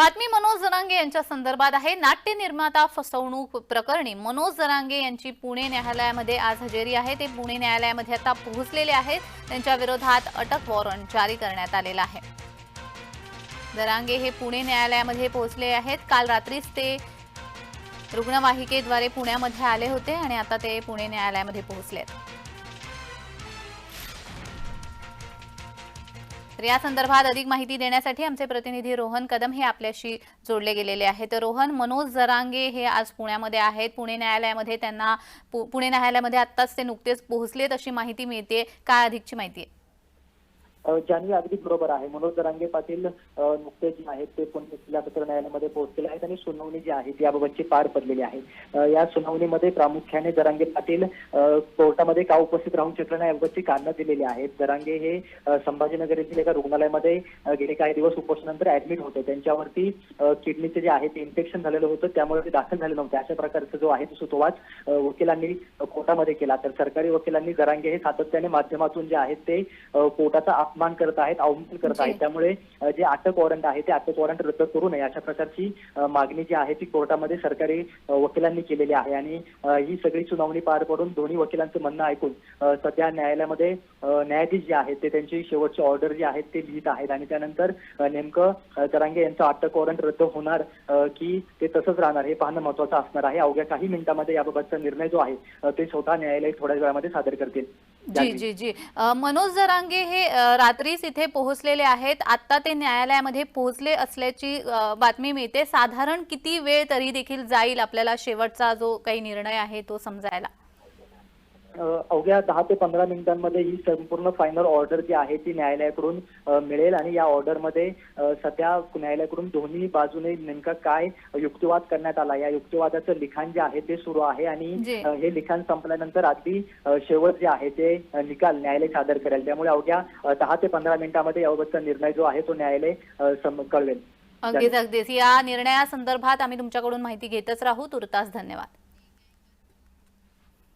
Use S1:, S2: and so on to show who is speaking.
S1: बातमी मनोज जरांगे यांच्या संदर्भात आहे. नाट्य निर्माता फसवणूक प्रकरणी मनोज जरांगे यांची पुणे न्यायालयामध्ये आज हजेरी आहे. ते पुणे न्यायालयामध्ये आता पोहोचलेले आहेत. त्यांच्या विरोधात अटक वॉरंट जारी करण्यात आलेला आहे. जरांगे हे पुणे न्यायालयामध्ये पोहोचले आहेत. काल रात्रीच ते रुग्णवाहिकेद्वारे पुण्यामध्ये आले होते आणि आता ते पुणे न्यायालयामध्ये पोहोचले आहेत तर या संदर्भात अधिक माहिती देण्यासाठी आमचे प्रतिनिधी रोहन कदम हे आपल्याशी जोडले गेलेले आहेत. तर रोहन मनोज जरांगे हे आज पुण्यामध्ये आहेत. पुणे न्यायालयामध्ये त्यांना पु- पुणे न्यायालयामध्ये आत्ताच ते नुकतेच पोहोचलेत अशी माहिती मिळते काय अधिकची माहिती आहे?
S2: जानवी अगदी बरोबर आहे. मनोज जरांगे पाटील नुकते नुकतेच जे आहेत ते पुणे जिल्हा सत्र न्यायालयामध्ये पोहोचलेले आहेत आणि सुनावणी जी आहे ती याबाबतची पार पडलेली आहे. या सुनावणीमध्ये प्रामुख्याने जरांगे पाटील कोर्टामध्ये का उपस्थित राहू शकले नाही याबाबतची कारणं दिलेली आहेत. जरांगे हे संभाजीनगर येथील एका रुग्णालयामध्ये गेले काही दिवस उपोषणानंतर ऍडमिट होते. त्यांच्यावरती किडनीचे जे आहे ते इन्फेक्शन झालेलं होतं त्यामुळे ते दाखल झाले नव्हते. अशा प्रकारचा जो आहे तो सुतोवाच वकिलांनी कोर्टामध्ये केला. तर सरकारी वकिलांनी जरांगे हे सातत्याने माध्यमातून जे आहेत ते कोर्टाचा अपमान करत आहेत अवमान करत. आहेत. त्यामुळे जे अटक वॉरंट आहे ते अटक वॉरंट रद्द करू नये अशा प्रकारची मागणी जी आहे ती कोर्टामध्ये सरकारी वकिलांनी केलेली आहे. आणि ही सगळी सुनावणी पार पडून दोन्ही वकिलांचं म्हणणं ऐकून सध्या न्यायालयामध्ये न्यायाधीश जे आहेत ते त्यांची शेवटची ऑर्डर जी आहेत ते लिहित आहेत. आणि त्यानंतर नेमकं जरांगे यांचं अटक वॉरंट रद्द होणार की ते तसंच राहणार हे पाहणं महत्वाचं असणार आहे. अवघ्या काही मिनिटांमध्ये याबाबतचा निर्णय जो आहे ते स्वतः न्यायालय थोड्या वेळामध्ये सादर करतील.
S1: जी. जी जी. मनोज जरांगे हे रात्रीच इथे पोहोचलेले आहेत. आता ते न्यायालयामध्ये पोहोचले असल्याची बातमी मिळते. साधारण किती वेळ तरी देखील जाईल आपल्याला शेवटचा जो काही निर्णय आहे तो समजायला?
S2: अवघ्या दहा ते पंधरा मिनिटांमध्ये ही संपूर्ण फायनल ऑर्डर जी आहे ती न्यायालयाकडून मिळेल आणि या ऑर्डरमध्ये सध्या न्यायालयाकडून दोन्ही बाजूने नेमका काय युक्तिवाद करण्यात आला. या युक्तिवादाचं लिखाण जे आहे ते सुरू आहे आणि हे लिखाण संपल्यानंतर अगदी शेवट जे आहे ते निकाल न्यायालय सादर करेल. त्यामुळे अवघ्या दहा ते पंधरा मिनिटांमध्ये याबाबतचा निर्णय जो आहे तो न्यायालय कळवेल.
S1: अगदीच अगदीच. या निर्णयासंदर्भात आम्ही तुमच्याकडून माहिती घेतच राहू. तुर्तास धन्यवाद.